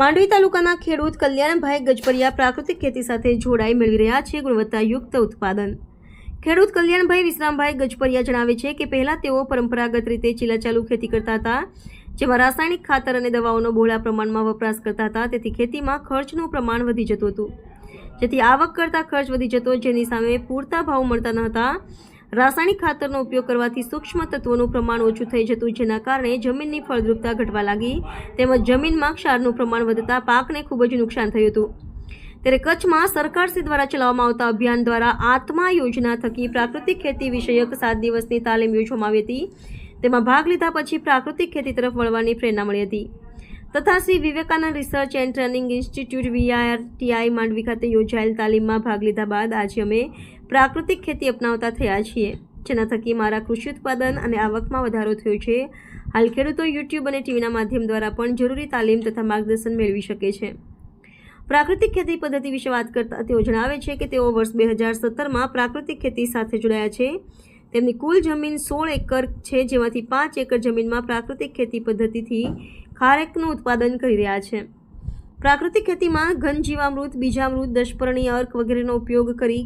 માંડવી તાલુકાના ખેડૂત કલ્યાણભાઈ ગજપરિયા પ્રાકૃતિક ખેતી સાથે જોડાઈ મેળવી રહ્યા છે ગુણવત્તાયુક્ત ઉત્પાદન. ખેડૂત કલ્યાણભાઈ વિશ્રામભાઈ ગજપરિયા જણાવે છે કે પહેલાં તેઓ પરંપરાગત રીતે ચીલાચાલુ ખેતી કરતા હતા, જેમાં રાસાયણિક ખાતર અને દવાઓનો બહોળા પ્રમાણમાં વપરાશ કરતા હતા, તેથી ખેતીમાં ખર્ચનું પ્રમાણ વધી જતું હતું. જેથી આવક કરતાં ખર્ચ વધી જતો, જેની સામે પૂરતા ભાવ મળતા ન હતા રાસાયણિક ખાતરનો ઉપયોગ કરવાથી સૂક્ષ્મ તત્વોનું પ્રમાણ ઓછું થઈ જતું, જેના કારણે જમીનની ફળદ્રુપતા ઘટવા લાગી. તેમજ જમીનમાં ક્ષારનું પ્રમાણ વધતા પાકને ખૂબ જ નુકસાન થયું હતું. ત્યારે કચ્છમાં સરકારશ્રી દ્વારા ચલાવવામાં આવતા અભિયાન દ્વારા આત્મા યોજના થકી પ્રાકૃતિક ખેતી વિષયક સાત દિવસની તાલીમ યોજવામાં આવી હતી. તેમાં ભાગ લીધા પછી પ્રાકૃતિક ખેતી તરફ વળવાની પ્રેરણા મળી હતી. તથા Shri Vivekanand research and training institute VRTI Mandvi ખાતે યોજાયેલ તાલીમમાં ભાગ લીધા બાદ આજે અમે પ્રાકૃતિક ખેતી અપનાવતા થયા છીએ. જેના થકી મારા કૃષિ ઉત્પાદન અને આવકમાં વધારો થયો છે. હાલ ખેડૂતો યુટ્યુબ અને ટીવીના માધ્યમ દ્વારા પણ જરૂરી તાલીમ તથા માર્ગદર્શન મેળવી શકે છે. પ્રાકૃતિક ખેતી પદ્ધતિ વિશે વાત કરતા તેઓ જણાવે છે કે તેઓ વર્ષ બે હજાર સત્તરમાં પ્રાકૃતિક ખેતી સાથે જોડાયા છે. તેમની કુલ જમીન સોળ એકર છે, જેમાંથી પાંચ એકર જમીનમાં પ્રાકૃતિક ખેતી પદ્ધતિથી ખારેકનું ઉત્પાદન કરી રહ્યા છે. પ્રાકૃતિક ખેતીમાં ઘન જીવામૃત બીજામૃત, દશપર્ણી, અર્ક વગેરેનો ઉપયોગ કરી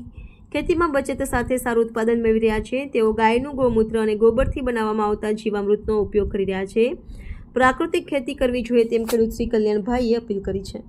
ખેતીમાં બચત સાથે સારું ઉત્પાદન મેળવી રહ્યા છે. તેઓ ગાયનું ગૌમૂત્ર અને ગોબરથી બનાવવામાં આવતા જીવામૃતનો ઉપયોગ કરી રહ્યા છે. પ્રાકૃતિક ખેતી કરવી જોઈએ તેમ ખેડૂત શ્રી કલ્યાણભાઈએ અપીલ કરી છે.